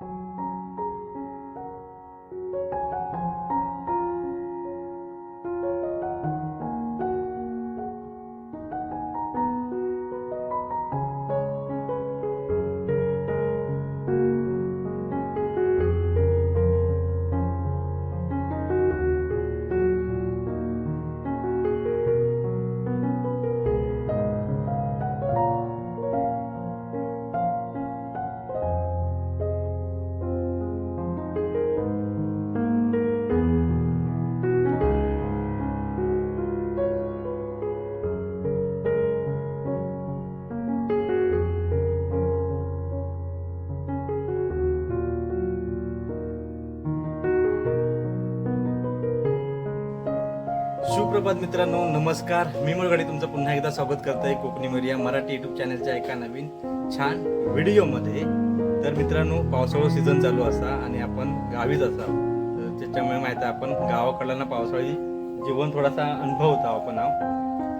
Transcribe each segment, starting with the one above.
you सुप्रभात मित्रांनो नमस्कार. मी मुळगाडी तुमचं पुन्हा एकदा स्वागत करतोय कोकणी मीडिया मराठी युट्यूब चॅनलच्या एका नवीन छान व्हिडिओमध्ये. तर मित्रांनो पावसाळा सीझन चालू असा आणि आपण गावीच असा. त्याच्यामुळे माहिती आहे आपण गावाकडला ना पावसाळी जीवन थोडासा अनुभव होता आपण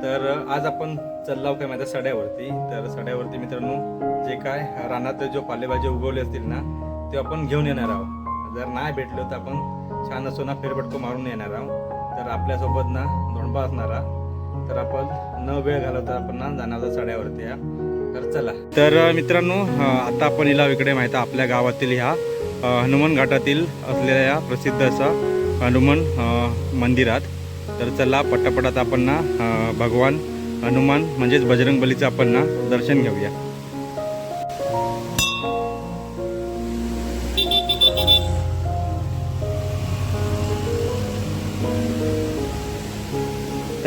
तर आज आपण चाललो काय माहिती आहे, सड्यावरती. तर सड्यावरती मित्रांनो जे काय रानात जो पालेभाज्या उगवले असतील ना ते आपण घेऊन येणार आहोत. जर नाही भेटलो तर आपण छान असो ना फेरबटको मारून येणार आहोत. तर आपल्यासोबत ना दोंडबा असणारा तर आपण न वेळ घालवता आपण ना जाणार चढ्यावरती या. तर चला. तर मित्रांनो आता आपण इला इकडे माहीत आहे आपल्या गावातील ह्या हनुमान घाटातील असलेल्या या प्रसिद्ध असा हनुमान मंदिरात. तर चला पटापटात आपण ना भगवान हनुमान म्हणजेच बजरंग बलीचं आपण ना दर्शन घेऊया.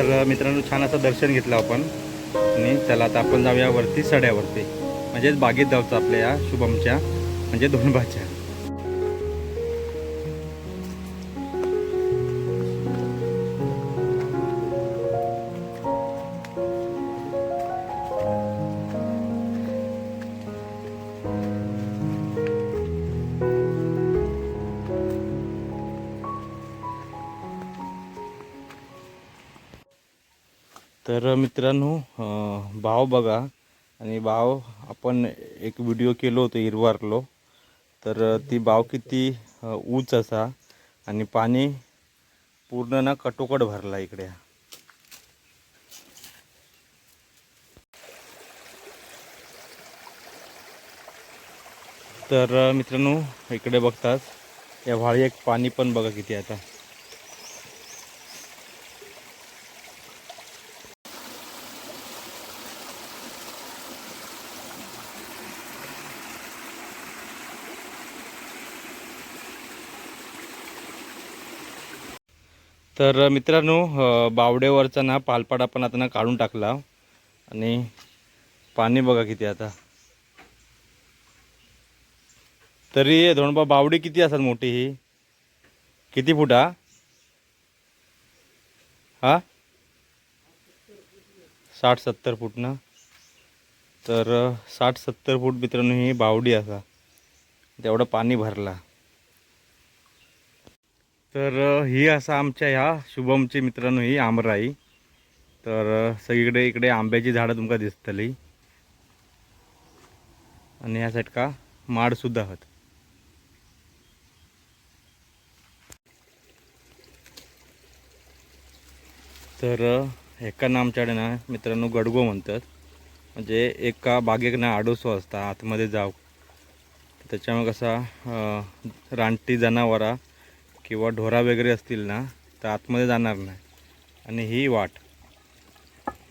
तर मित्रांनो छान असं दर्शन घेतलं आपण. आणि चला आता आपण जाऊया वरती सड्यावरती. म्हणजेच बागेत जाऊचं आपल्या या शुभमच्या म्हणजे धोंडबाच्या तर मित्रांनो भाव बघा. आणि भाव आपण एक व्हिडिओ केलो होतो हिरवारलो. तर ती भाव किती ऊच असा. आणि पाणी पूर्ण ना कटोकट भरला इकडे. तर मित्रांनो इकडे बघताच या व्हाळी एक पाणी पण बघा किती आता. तर मित्रांनो बावडेवरचा ना पालपाडा पण आता ना काढून टाकला. आणि पाणी बघा किती आता. तरी धोंडबा बावडी किती असतात मोठी ही? किती फूट हा? हा? साठ सत्तर फूट ना? तर साठ सत्तर फूट मित्रांनो ही बावडी असा. तेवढं पाणी भरला. तर ही असं आमच्या ह्या शुभमची मित्रांनो ही आमराई. तर सगळीकडे इकडे आंब्याची झाडं तुमका दिसतली. आणि ह्या साईड का माडसुद्धा आहात तर अ, एका ना आमच्याकडे ना मित्रांनो गडगो म्हणतात. म्हणजे एका बागेक ना आडोसो असता आतमध्ये जाऊ त्याच्यामुळे कसा रानटी जनावरा किंवा ढोरा वगैरे असतील ना तर आतमध्ये जाणार नाही. आणि ही वाट.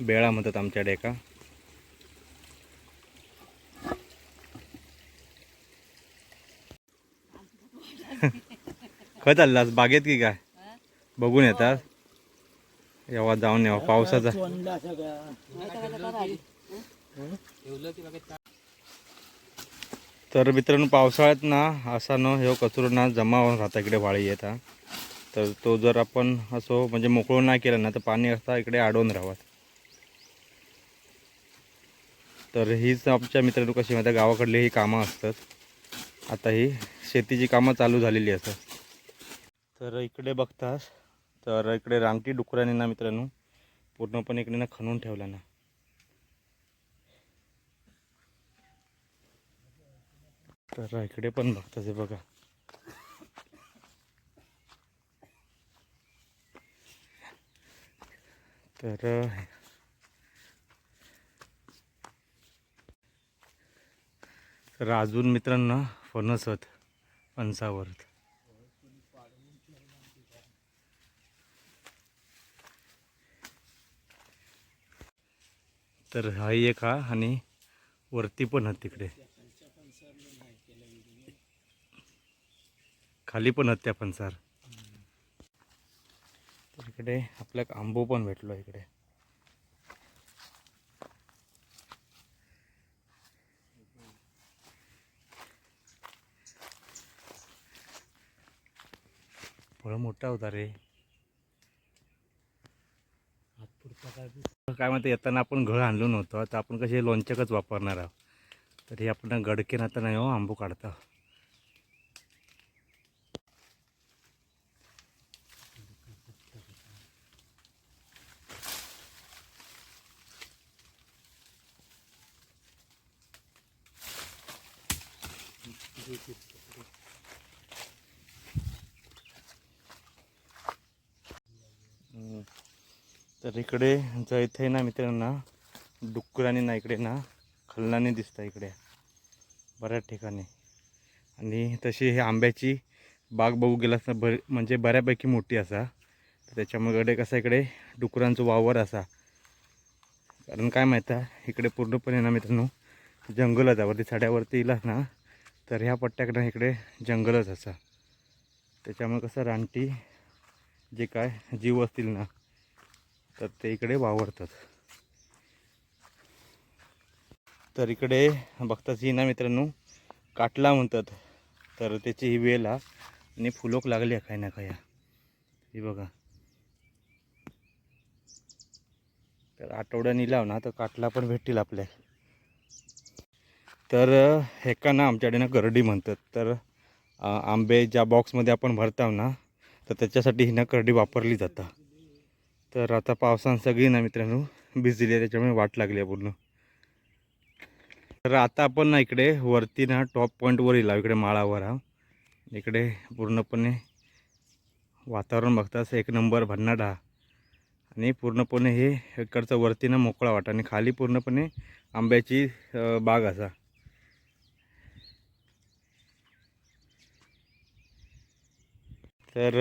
बेळा म्हणतात आमच्याकडे का खत चाललास बागेत की काय? बघून येतात. येवा जाऊन यावं पावसाचा. तर मित्रांनो पावसाळ्यात ना असा न ह्यो कचरो ना जमा होऊन राहता इकडे वाळी येता. तर तो जर आपण असो म्हणजे मोकळून नाही केला ना तर पाणी असता इकडे अडवून राहत. तर हीच आमच्या मित्रांनो कशी माहिती गावाकडली ही कामं असतात. आता ही शेतीची कामं चालू झालेली असतात. तर इकडे बघतास तर इकडे रानटी डुकरांनी ना मित्रांनो पूर्णपणे इकडे ना खणून ठेवला ना. तर इकडे पण बघताच बघा. तर तर अजून मित्रांनो फणस आहेत फणसावर तर हा एक हा आणि वरती पण आहेत तिकडे. खाली पण आहेत त्या सर तर इकडे आपल्याला आंबो पण भेटलो इकडे. फळ मोठा होता रे. काय म्हणते येताना आपण घळ आणलो नव्हतं तर आपण कसे लोणचकच वापरणार आहोत. तर हे आपण गडके नाता नाही हो आंबू काढता. तर इकडे जर ना मित्रांना डुक्कराने ना इकडे ना खलनाने दिसतं इकडे. बऱ्याच ठिकाणी. आणि तशी हे आंब्याची बाग बघू गेलास ना बर म्हणजे बऱ्यापैकी मोठी असा. तर त्याच्यामुळे कसं इकडे डुकरांचं वावर असा. कारण काय माहीत आहे इकडे पूर्णपणे ना मित्रांनो जंगलच आहे. साड्यावरती इलास ना तर ह्या पट्ट्याकडं इकडे जंगलच असा. त्याच्यामुळे कसं रानटी जे काय जीव असतील ना तर ते इकडे वावरतात. तर इकडे बघताच ही ना मित्रांनो काटला म्हणतात. तर त्याची ही वेल हा. आणि फुलोक लागली आहे काही ना काही ही. बघा. तर आठवड्यानी लाव ना तर काटला पण भेटतील आपल्या. तर हेका ना आमच्याकडे ना करडी म्हणतात. तर आंबे ज्या बॉक्समध्ये आपण भरताव ना तर त्याच्यासाठी ही ना करडी वापरली जातं. तर आता पावसानं सगळी ना मित्रांनो भिजली आहे त्याच्यामुळे वाट लागली आहे पूर्ण. तर आता आपण ना इकडे वरती ना टॉप पॉईंटवर येईल इकडे माळावर हा. इकडे पूर्णपणे वातावरण बघताच एक नंबर भन्नाट हा. आणि पूर्णपणे हे इकडचं वरती ना मोकळा वाटा आणि खाली पूर्णपणे आंब्याची बाग असा. तर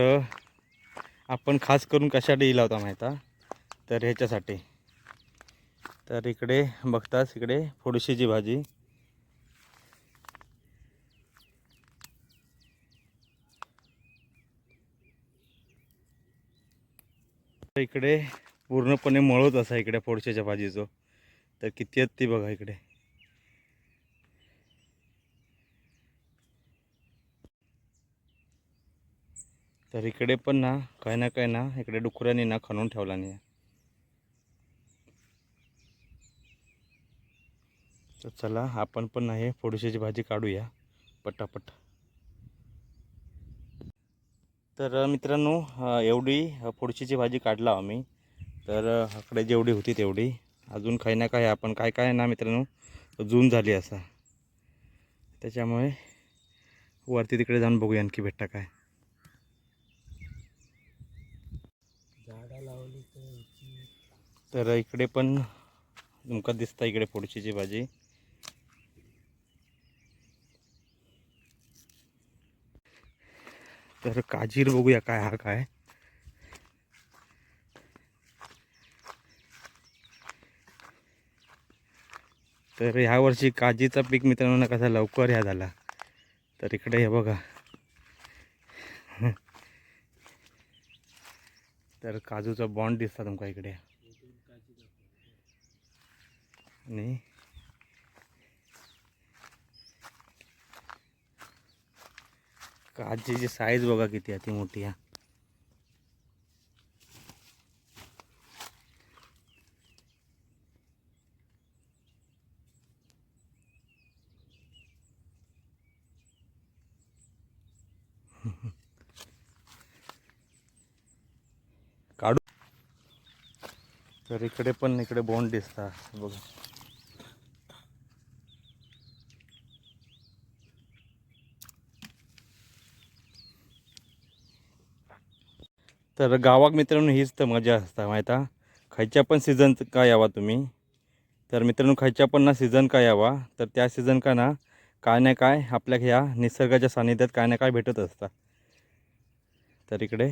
आपण खास करून कशासाठी इला होता माहीत तर ह्याच्यासाठी. तर इकडे बघताच इकडे फोडशीची भाजी. तर इकडे पूर्णपणे मळत असा इकडे फोडशाच्या भाजीचं. तर किती आहेत ती बघा इकडे. तर इकडे पण ना काही ना काही ना इकडे डुकऱ्याने ना खणून ठेवला नाही. तर चला आपण पण ना हे भाजी काढूया पटापट. तर मित्रांनो एवढी फोडशीची भाजी काढला आम्ही. तर आकडे जेवढी होती तेवढी. अजून काही ना काही आपण काय काय ना मित्रांनो जून झाली असा. त्याच्यामुळे वरती तिकडे जाऊन बघूया आणखी भेटता काय झाडा लावली तर तर इकडे पण तुमका दिसता इकडे फोडशीची भाजी. तर काजीर बघूया काय हा काय. तर ह्या वर्षी काजीचा पीक मित्रांनो ना कसा लवकर ह्या झाला. तर इकडे हे बघा. तर काजूचा बॉन्ड दिसता तुमका इकडे. आणि काजीची साईज बघा किती आहे ती मोठी आहे. काढू. तर इकडे पण इकडे बोंड दिसता बघा. तर गावाक मित्रांनो हीच तर मजा असता माहिता खायच्या पण सीझन का यावा तुम्ही? तर मित्रांनो खायच्या पण ना सीझन का यावा? तर त्या सीझन का ना काय ना काय आपल्या ह्या निसर्गाच्या सानिध्यात काय ना काय भेटत असतात तर इकडे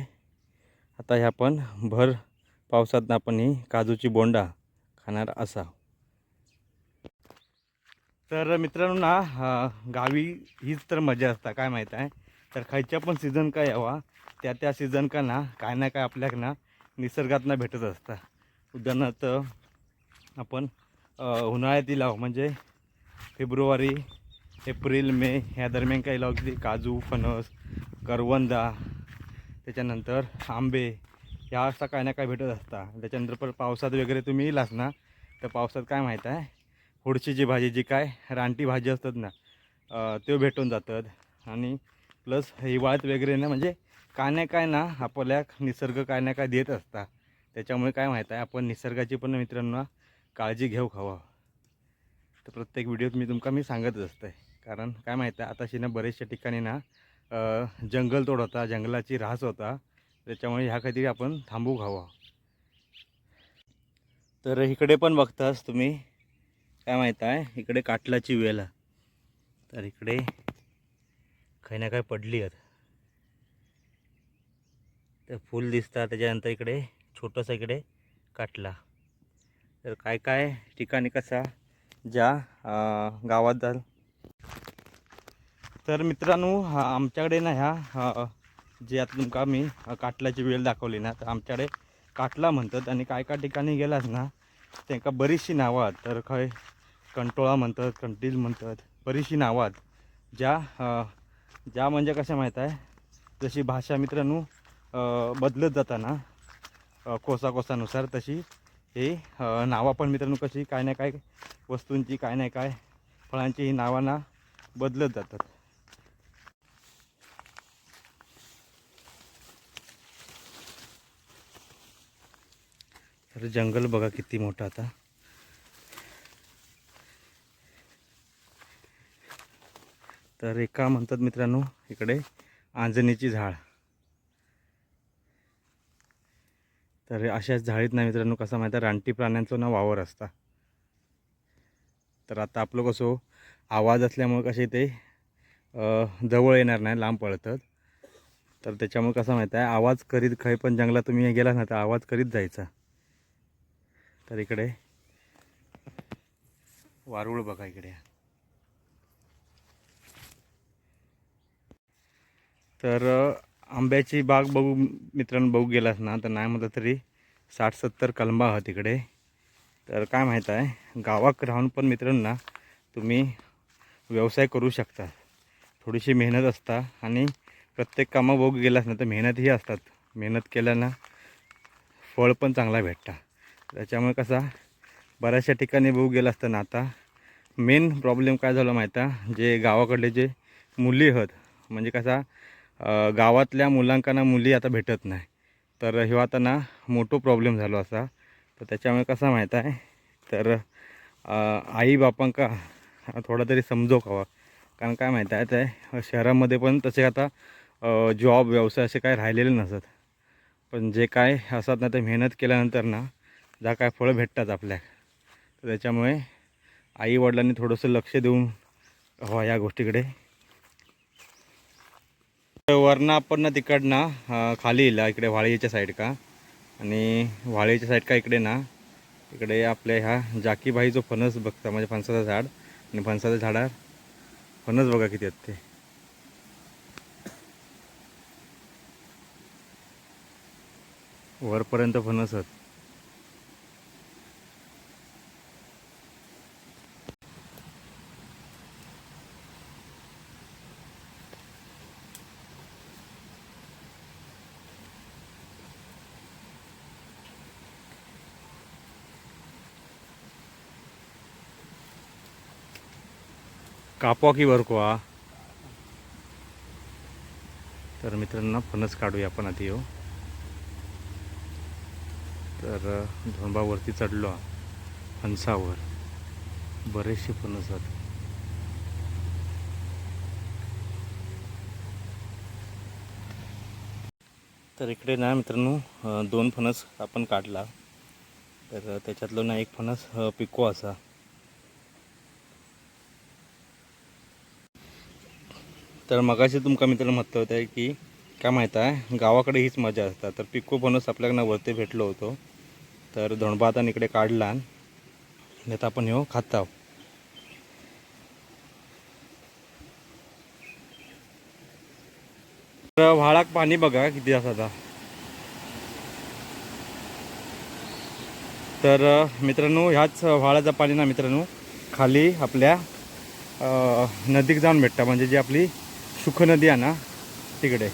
आता ह्या पण भर पावसात आपण ही काजूची बोंडा खाणार असा. तर मित्रांनो ना गावी हीच तर मजा असता काय माहीत आहे? तर खायच्या पण सीझन काय यावा? त्या त्या सीझन का ना काय ना काय आपल्याक ना निसर्गात ना भेटत असतं. उदाहरणार्थ आपण अ, उन्हाळ्यात लाव म्हणजे फेब्रुवारी एप्रिल मे ह्या दरम्यान काही लाव की काजू फणस करवंदा त्याच्यानंतर आंबे ह्या असा काय ना काय भेटत असता. त्याच्यानंतर पण पावसात वगैरे तुम्ही येलास ना तर पावसात काय माहीत आहे? हुडशीची भाजी जी काय रानटी भाजी असतात ना ते त्यो भेटून जातात. आणि प्लस हिवाळ्यात वगैरे ना म्हणजे काय नाही काय ना आपल्या निसर्ग काय ना काय देत असता त्याच्यामुळे काय माहीत आहे आपण निसर्गाची पण मित्रांनो काळजी घेऊ खावा. तर प्रत्येक व्हिडिओत मी तुमका मी सांगतच आहे कारण काय माहीत आहे आताशी ना बरेचशा ठिकाणी ना जंगलतोड होता जंगलाची ऱ्हास होता. त्याच्यामुळे ह्या काहीतरी आपण थांबू घावा तर इकडे पण बघतास तुम्ही काय माहीत आहे इकडे काटलाची वेल. तर इकडे काही ना काय पडली आहेत. तर फूल दिसतात त्याच्यानंतर इकडे छोटंसं इकडे काटला. तर काय काय ठिकाणी कसा ज्या गावात जाल तर मित्रांनो आमच्याकडे ना ह्या जे आता तुमका मी काटल्याची वेळ दाखवली ना तर आमच्याकडे काटला म्हणतात आणि काय काय ठिकाणी गेलास ना त्यांका बरीचशी नावात तर खंय कंटोळा म्हणतात कंटील म्हणतात बरीचशी नावात ज्या ज्या म्हणजे कशा माहीत आहे? जशी भाषा मित्रांनो बदलत जाताना कोसा कोसानुसार तशी हे नावं पण मित्रांनो कशी काय ना काय वस्तूंची काय नाही काय फळांची ही नावांना बदलत जातात. तर जंगल बघा किती मोठं आता. तर एका म्हणतात मित्रांनो इकडे आंजणीची झाड. तर अशाच झाडीत ना मित्रांनो कसं माहीत आहे रानटी प्राण्यांचं ना वावर असता. तर आता आपलं कसं हो, आवाज असल्यामुळे कसे ते जवळ येणार नाही लांब पळतात तर त्याच्यामुळे कसं माहीत आहे आवाज करीत काही पण जंगलात तुम्ही गेला ना तर आवाज करीत जायचा. तर इकडे वारुळ बघा इकडे. तर आंब्याची बाग बघू मित्रांनो बघू गेलास ना तर नाही म्हटलं तरी साठ सत्तर कलंबा आहात तिकडे. तर काय माहीत आहे गावात राहून पण मित्रांना ना तुम्ही व्यवसाय करू शकता. थोडीशी मेहनत असता आणि प्रत्येक कामं बघू गेलास ना तर मेहनतही असतात. मेहनत केल्यानं फळ पण चांगला भेटता. त्याच्यामुळे कसा बऱ्याचशा ठिकाणी बघू गेलं असतं ना आता मेन प्रॉब्लेम काय झालं माहीत आहे जे गावाकडले जे मुली आहेत म्हणजे कसा गावातल्या मुलांकांना मुली आता भेटत नाही. तर ह्यो आता ना मोठो प्रॉब्लेम झालो असा. तर त्याच्यामुळे कसं माहीत आहे? तर आई बापांका थोडा तरी समजो हवा. कारण काय माहीत आहे ते शहरामध्ये पण तसे आता जॉब व्यवसाय असे काय राहिलेले नसत. पण जे काय असतात ना ते मेहनत केल्यानंतर ना जा काय फळं भेटतात आपल्या. तर त्याच्यामुळे आईवडिलांनी थोडंसं लक्ष देऊन हवा या गोष्टीकडे. वरनं आपण ना तिकडनं खाली येईल इकडे वाळीच्या साईड का. आणि वाळीच्या साईड का इकडे ना इकडे आपल्या ह्या जाकीबाई जो फणस बघता म्हणजे फणसाचं झाड. आणि फणसाच्या झाडावर फणस बघा किती आहेत ते. वरपर्यंत फणस आहेत. कापवा की वर तर मित्रांनो फणस काढूया आपण आधी हो. तर धोंबावरती चढलो फणसावर. बरेचसे फणस आहेत. तर इकडे ना मित्रांनो दोन फणस आपण काढला. तर त्याच्यातलं ना एक फणस पिको असा. तर मगाशी तुमका मित्र म्हटलं होतं की काय माहीत आहे गावाकडे हीच मजा असतात तर पिको फणस आपल्याकडनं वरती भेटलो होतो. तर धोंडबातान इकडे काढला आणि तर आपण ह्यो खाताव तर व्हाळाक पाणी बघा किती असं आता. तर मित्रांनो ह्याच व्हाळाचं पाणी ना मित्रांनो खाली आपल्या नदीक जाऊन भेटतं. म्हणजे जी आपली सुख नदी आहे ना तिकडे.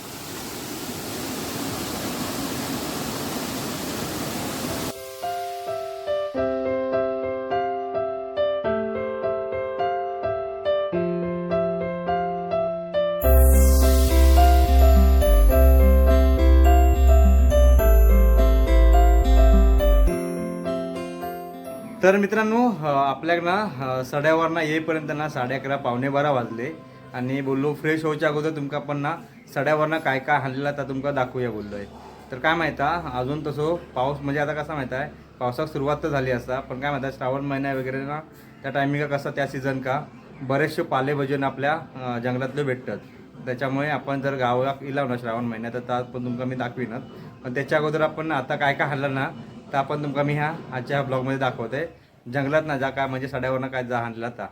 तर मित्रांनो आपल्या आपल्याक ना अ, ना येईपर्यंत ना साडे अकरा पावणे बारा वाजले. आणि बोललो फ्रेश होच्या अगोदर तुमका पण ना सड्यावरनं काय काय हाणलेला तर तुमका दाखवूया बोललो आहे तर काय माहिता अजून तसं पाऊस म्हणजे आता कसा माहिती आहे पावसाक सुरुवात तर झाली असा पण काय माहिती श्रावण महिना वगैरे ना त्या टायमिंग कसं त्या सीझन का बरेचसे पालेभाजून आपल्या जंगलातले भेटतात. त्याच्यामुळे आपण जर गावाला इलाव ना श्रावण महिन्यात तर त्यात पण तुमका मी दाखवीनच. पण त्याच्या अगोदर आपण आता काय काय हाणलं ना तर आपण तुमका मी ह्या आजच्या ब्लॉगमध्ये दाखवते. जंगलात ना जा काय म्हणजे सड्यावरनं काय जा हाणला ता.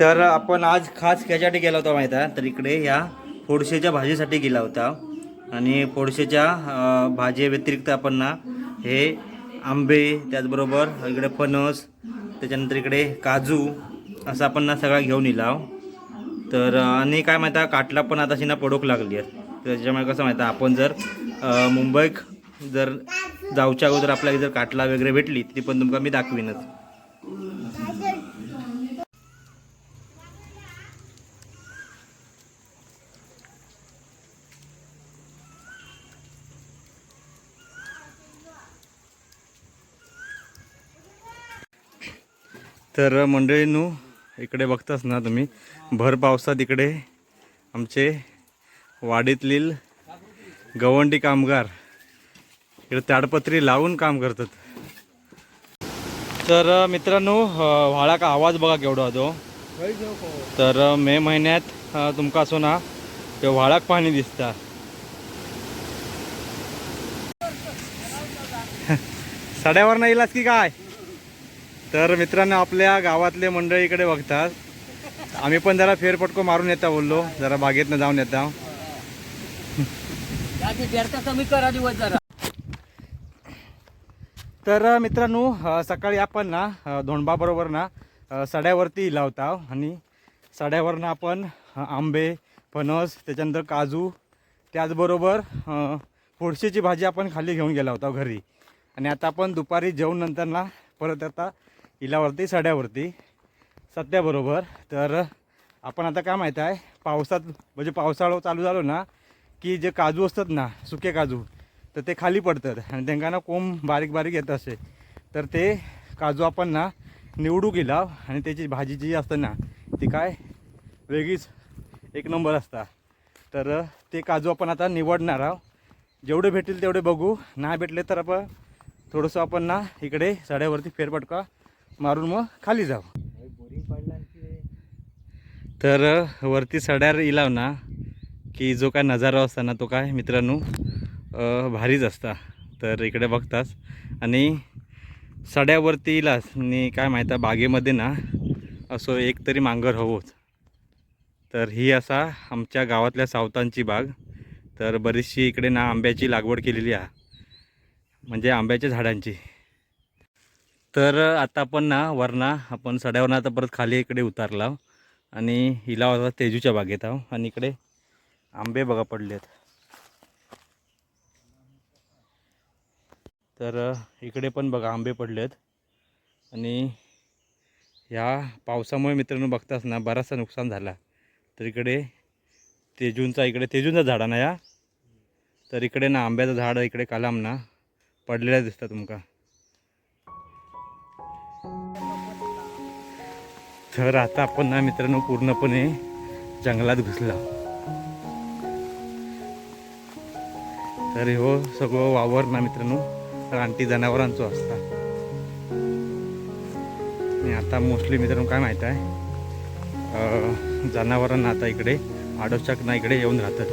तर आपण आज खास कशासाठी गेला होता माहीत आहे? तर इकडे ह्या फोडशेच्या भाजीसाठी गेला होता. आणि फोडशेच्या भाजी व्यतिरिक्त आपण ना हे आंबे त्याचबरोबर इकडे फणस त्याच्यानंतर इकडे काजू असं आपण ना सगळा घेऊन इलाव तर आणि काय माहिती आहे काटला पण आता शिना पडोक लागली आहे. त्याच्यामुळे कसं माहिती आहे आपण जर मुंबईक जर जाऊच्या अगोदर आपल्याला जर काटला वगैरे भेटली ती पण तुमका मी दाखवीनच. तर मंडळींनू इकडे बघताच ना तुम्ही भर पावसात इकडे आमचे वाडीतील गवंडी कामगार इकडे ताडपत्री लावून काम करतात. तर मित्रांनो व्हाळा का आवाज बघा केवढा तो. तर मे महिन्यात तुमका असो ना ते व्हाळाक पाणी दिसता. सड्यावर नाही इलास की काय? तर मित्रांनो आपल्या गावातले मंडळी इकडे बघतात. आम्ही पण जरा फेरपटको मारून येता बोललो. जरा बागेतनं जाऊन येता. कमी करा दिवस जरा. तर मित्रांनो सकाळी आपण ना धोंडबाबरोबर ना सड्यावरती लावता आणि सड्यावरनं आपण अ, आंबे फणस त्याच्यानंतर काजू त्याचबरोबर फोडशेची भाजी आपण खाली घेऊन गेला होता घरी. आणि आता आपण दुपारी जेवण नंतर ना परत आता इलावरती सड्यावरती सत्याबरोबर. तर आपण आता काय माहीत आहे पावसात म्हणजे पावसाळा चालू झालो ना की जे काजू असतात ना सुके काजू तर ते खाली पडतात आणि त्यांना ना कोंब बारीक बारीक येत असे. तर ते काजू आपण ना निवडू गेला आणि त्याची भाजी जी असते ना ती काय वेगळीच एक नंबर असता. तर ते काजू आपण आता निवडणार आहोत. जेवढे भेटतील तेवढे बघू. नाही भेटले तर आपण थोडंसं आपण ना इकडे सड्यावरती फेरफटका मारून मग खाली जाऊ. तर वरती सड्यावर इलाव ना की जो काय नजारा असता ना तो काय मित्रांनो भारीच असता. तर इकडे बघताच आणि सड्यावरती इलास आणि काय माहिती आहे बागेमध्ये ना असं एक तरी मांगर हवंच. तर ही असा आमच्या गावातल्या सावतांची बाग. तर बरीचशी इकडे ना आंब्याची लागवड केलेली आहे. म्हणजे आंब्याच्या झाडांची. तर आता आपण ना वरना आपण सड्यावरनं आता परत खाली इकडे उतारला आणि हिला होता तेजूच्या बागेत आहो आणि इकडे आंबे बघा पडले आहेत तर इकडे पण बघा आंबे पडले आहेत आणि ह्या पावसामुळे मित्रांनो बघताच ना बराचसा नुकसान झाला. तर इकडे तेजूंचा इकडे तेजूंचा झाड ना या तर इकडे ना आंब्याचं झाड इकडे कालाम ना पडलेलं दिसतं तुमका. तर आता आपण ना मित्रांनो पूर्णपणे जंगलात घुसला तर हो सगळं वावर ना मित्रांनो रानटी जनावरांचो असता. आणि आता मोस्टली मित्रांनो काय माहीत आहे जनावरांना आता इकडे आडोशाक ना इकडे येऊन राहतात.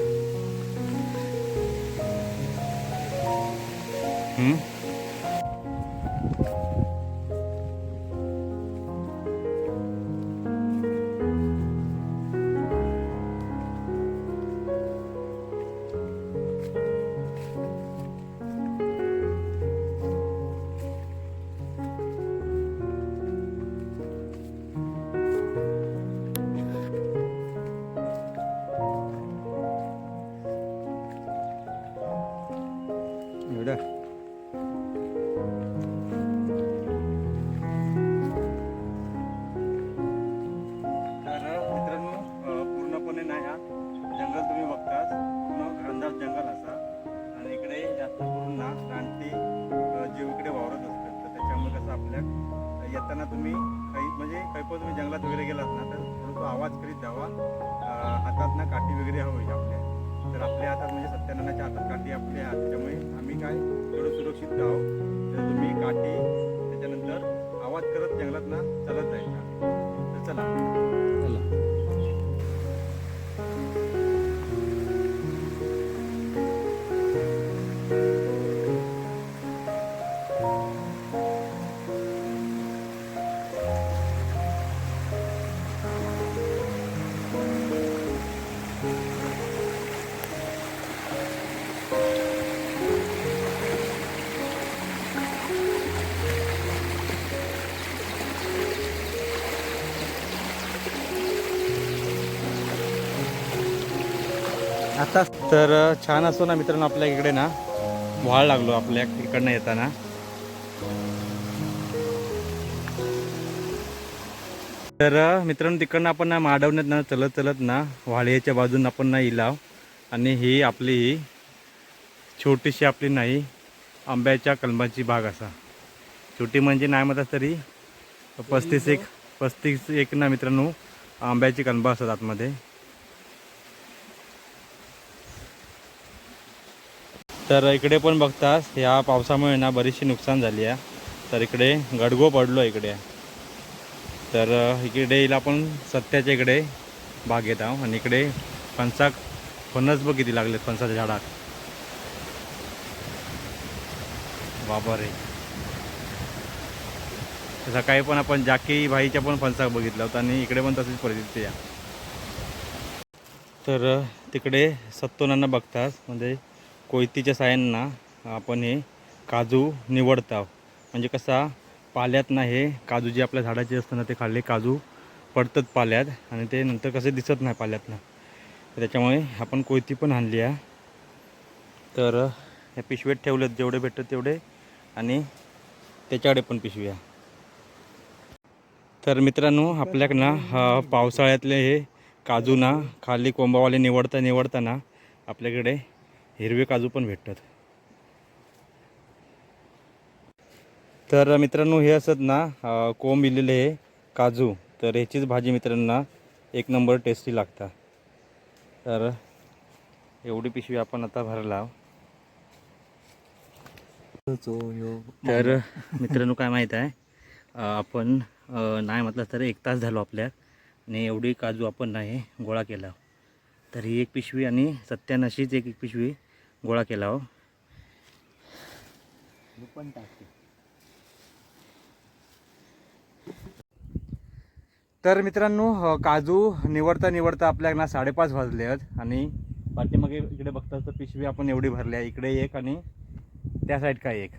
त्यांना म्हणजे हातात काठी आपल्या हात त्याच्यामुळे आम्ही काय थोडं सुरक्षित राहू? तर तुम्ही काठी त्याच्यानंतर आवाज करत जंगलात ना चालत जायचा. तर चला. तर छान असो ना मित्रांनो आपल्या इकडे ना. व्हाळ लागलो आपल्या इकडनं येताना. तर मित्रांनो तिकडनं आपण ना माडवण्यात ना चलत चलत ना वाळ्याच्या बाजून आपण ना इलाव. आणि ही आपली ही छोटीशी आपली नाही आंब्याच्या कलमाची बाग असा. छोटी म्हणजे नाही म्हणतात तरी पस्तीस एक पस्तीस एक ना मित्रांनो आंब्याची कलमा असतात आतमध्ये. तर इकडे पण बघतास ह्या पावसामुळे ना बरीचशी नुकसान झाली आहे. तर इकडे गडगो पडलो इकडे. तर इकडे हिला आपण सत्याच्या इकडे भाग येत आहो. आणि इकडे फणसाक फणस बघ किती लागलेत फणसाच्या झाडात. बाबा रे सकाळी पण आपण जाकी भाईच्या पण फणसाक बघितला होता आणि इकडे पण तशीच परिस्थिती आहे. तर तिकडे सत्तोनांना बघतास म्हणजे कोयतीच्या साह्यांना आपण हे काजू निवडताव म्हणजे कसा पाल्यात ना हे काजू जे आपल्या झाडाचे असतं ना ते खाल्ले काजू पडतात पाल्यात आणि ते नंतर कसे दिसत नाही पाल्यातनं. त्याच्यामुळे आपण कोयती पण आणली आहे. तर ह्या पिशव्यात पिशवीत ठेवलेत जेवढे भेटत तेवढे आणि त्याच्याकडे पण पिशवी तर मित्रांनो आपल्याक ना पावसाळ्यातले हे काजू ना खाली कोंबावाले निवडता निवडताना आपल्याकडे हिरवे काजू पण भेटतात. तर मित्रांनो हे असत ना कोंब इलेले हे काजू. तर ह्याचीच भाजी मित्रांना एक नंबर टेस्टी लागता तर एवढी पिशवी आपण आता भरला तर मित्रांनो काय माहीत आहे? आपण नाही म्हटलं तर एक तास झालो आपल्या आणि एवढी काजू आपण नाही गोळा केला. तर ही एक पिशवी आणि सत्यानाशीच एक एक पिशवी. गोळा केला हो. पण टाकते तर मित्रांनो काजू निवडता निवडता आपल्याला साडेपाच वाजले आहेत आणि पाठीमागे इकडे बघता तर पिशवी आपण एवढी भरली आहे. इकडे एक आणि त्या साईड काय एक.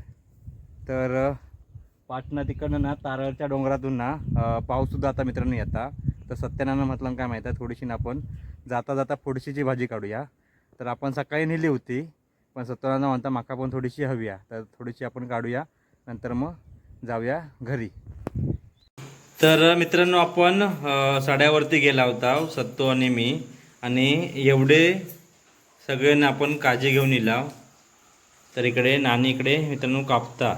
तर पाटणा तिकडनं ना तारळच्या डोंगरातून ना पाऊससुद्धा आता मित्रांनो येता. तर सत्यानानं म्हटलं काय माहीत आहे थोडीशी ना आपण जाता जाता फोडशीची भाजी काढूया. तर आपण सकाळी नेली होती पण सत्यानानं म्हणता माका पण थोडीशी हवी आहे. तर थोडीशी आपण काढूया नंतर मग जाऊया घरी. तर मित्रांनो आपण साड्यावरती गेला होता सत्तो आणि मी. आणि एवढे सगळ्यांना आपण काळजी घेऊन इला तर इकडे नानी इकडे मित्रांनो कापता.